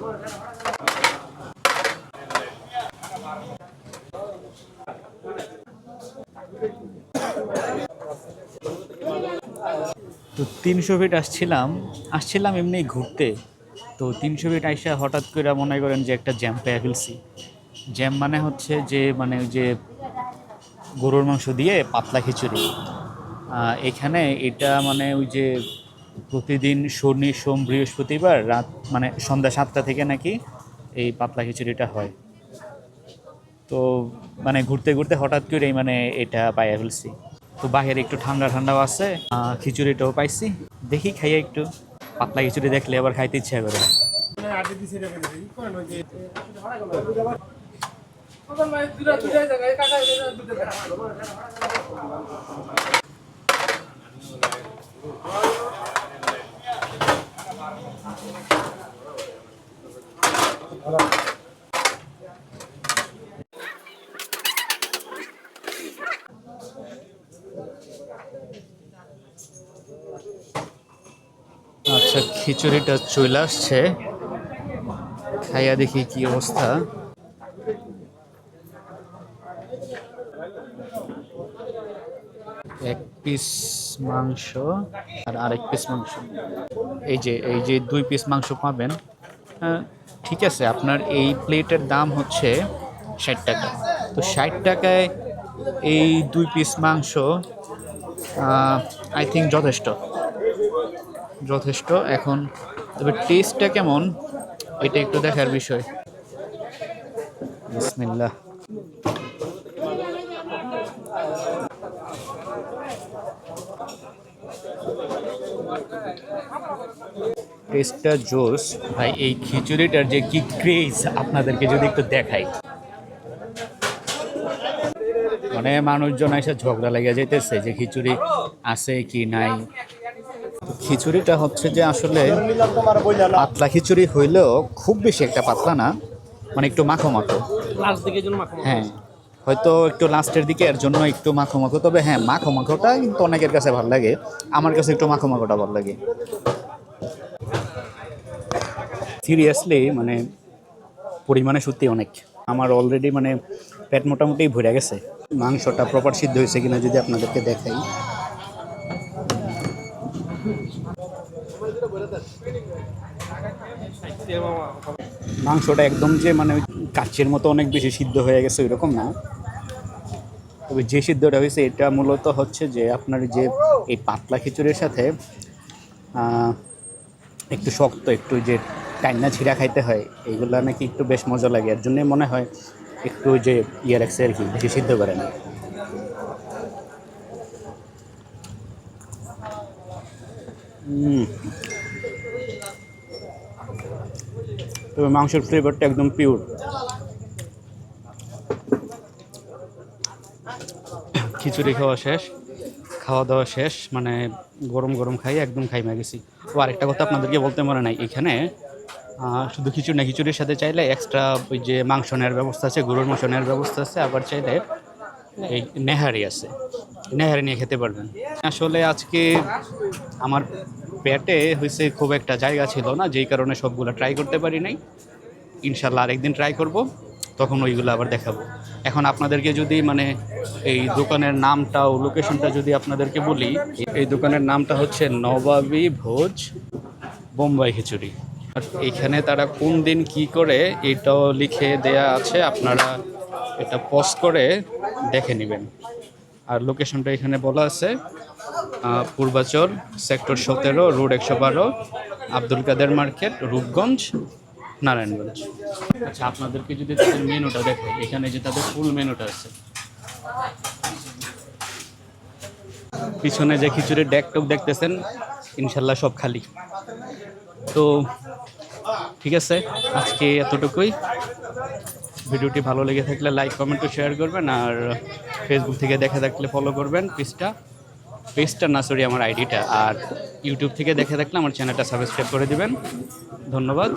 তো তিনশো ফিট আসছিলাম আসছিলাম এমনি ঘুরতে। তো তিনশো ফিট আইসা হঠাৎ করে মনে করেন যে একটা জ্যাম পেয়ে ফেলছি। জ্যাম মানে হচ্ছে যে মানে ওই যে গরুর মাংস দিয়ে পাতলা খিচুড়ি। এখানে এটা মানে ওই যে প্রতিদিন শনি, সোম, বৃহস্পতিবার রাত মানে সন্ধ্যা সাতটা থেকে নাকি এই পাতলা খিচুড়িটা হয়। তো মানে ঘুরতে ঘুরতে হঠাৎ করেই মানে এটা পাইয়া ফেলছি। তো বাইরে একটু ঠান্ডা ঠান্ডাও আছে খিচুড়িটাও পাইছি। দেখি খাইয়ে একটু। পাতলা খিচুড়ি দেখলে আবার খাইতে ইচ্ছা করে। আচ্ছা খিচুড়িটা চলে আসছে। খাইয়া দেখি কি অবস্থা। এক পিস মাংস আর আরেক পিস মাংস। এই যে এই যে দুই পিস মাংস পাবেন হ্যাঁ, ঠিক আছে, আপনার এই প্লেটের দাম হচ্ছে ষাট টাকা। তো ষাট টাকায় এই দুই পিস মাংস আই থিঙ্ক যথেষ্ট। যথেষ্ট। এখন তবে টেস্টটা কেমন? এটা একটু দেখার বিষয়। বিসমিল্লাহ। টেস্টটা জোস। ভাই এই খিচুড়িটার যে কি ক্রেজ আপনাদেরকে যদি একটু দেখাই। মানে মানুষজন এসে ঝগড়া লেগে যেতেছে যে খিচুড়ি আছে কি নাই। খিচুড়িটা হচ্ছে যে আসলে পাতলা খিচুড়ি হইলেও খুব বেশি একটা পাতলা না মানে একটু মাখো মাখো। হ্যাঁ হয়তো একটু লাস্টের দিকে, এর জন্য একটু মাখো মাখো তবে হ্যাঁ মাখো মাখোটা কিন্তু অনেকের কাছে ভালো লাগে। আমার কাছে একটু মাখো মাখোটা ভালো লাগে। সিরিয়াসলি মানে পরিমাণে সত্যি অনেক। আমার অলরেডি মানে পেট মোটামুটি ভরে গেছে। মাংসটা প্রপার সিদ্ধ হয়েছে কিনা যদি আপনাদেরকে দেখাই। মাংসটা একদম যে মানে কাচের মতো অনেক বেশি সিদ্ধ হয়ে গেছে, ওইরকম না। তবে যে সিদ্ধটা হয়েছে, এটা মূলত হচ্ছে যে আপনার যে এই পাতলা খিচুড়ির সাথে একটু শক্ত, একটু যে টাইনা ছিঁড়া খাইতে হয়, এইগুলো নাকি একটু বেশ মজা লাগে। এর জন্যই মনে হয় একটু যে ইয়ে রাখছে আর কি বেশি সিদ্ধ করে না। তবে মাংসের ফ্লেভারটা একদম পিওর খিচুড়ি খাওয়া শেষ, খাওয়া দাওয়া শেষ মানে গরম গরম খাই, একদম খাই গেছি ও, আরেকটা কথা আপনাদেরকে বলতে মনে নাই, এখানে শুধু খিচুড়ি না, খিচুড়ির সাথে চাইলে এক্সট্রা ওই যে মাংস নেওয়ার ব্যবস্থা আছে, গরুর মাংস নেওয়ার ব্যবস্থা আছে, আবার চাইলে এই নেহারি আছে। নেহারি নিয়ে খেতে পারবেন। আসলে আজকে আমার পেটে হয়েছে খুব একটা জায়গা ছিল না, যেই কারণে সবগুলো ট্রাই করতে পারি নাই। ইনশাল্লাহ আরেকদিন ট্রাই করব, তখন ওইগুলো আবার দেখাবো। এখন আপনাদেরকে যদি মানে এই দোকানের নামটা ও লোকেশনটা যদি আপনাদেরকে বলি, এই দোকানের নামটা হচ্ছে নবাবী ভোজ বোম্বাই খিচুড়ি। আর এইখানে তারা কোন দিন কি করে এটাও লিখে দেয়া আছে, আপনারা এটা পোস্ট করে দেখে নেবেন। আর লোকেশনটা এখানে বলা আছে পূর্বাচল সেক্টর সতেরো, রোড একশো বারো, আব্দুল কাদের মার্কেট, রূপগঞ্জ নারায়ণগঞ্জ। আচ্ছা আপনাদেরকে যদি তাদের মেনুটা দেখাই, এখানে যে তাদের ফুল মেনুটা আছে। পিছনে যে খিচুড়ির ডেকটক দেখতেছেন, ইনশাল্লাহ সব খালি। তো, ঠিক আছে, আজকে এতটুকুই। ভিডিওটি ভালো লেগে থাকলে লাইক, কমেন্ট শেয়ার করবেন, আর ফেসবুক থেকে দেখে থাকলে ফলো করবেন পেজটা। পেজটা না সরি আমার আইডিটা আর ইউটিউব থেকে দেখে থাকলে আমার চ্যানেলটা সাবস্ক্রাইব করে দিবেন। ধন্যবাদ।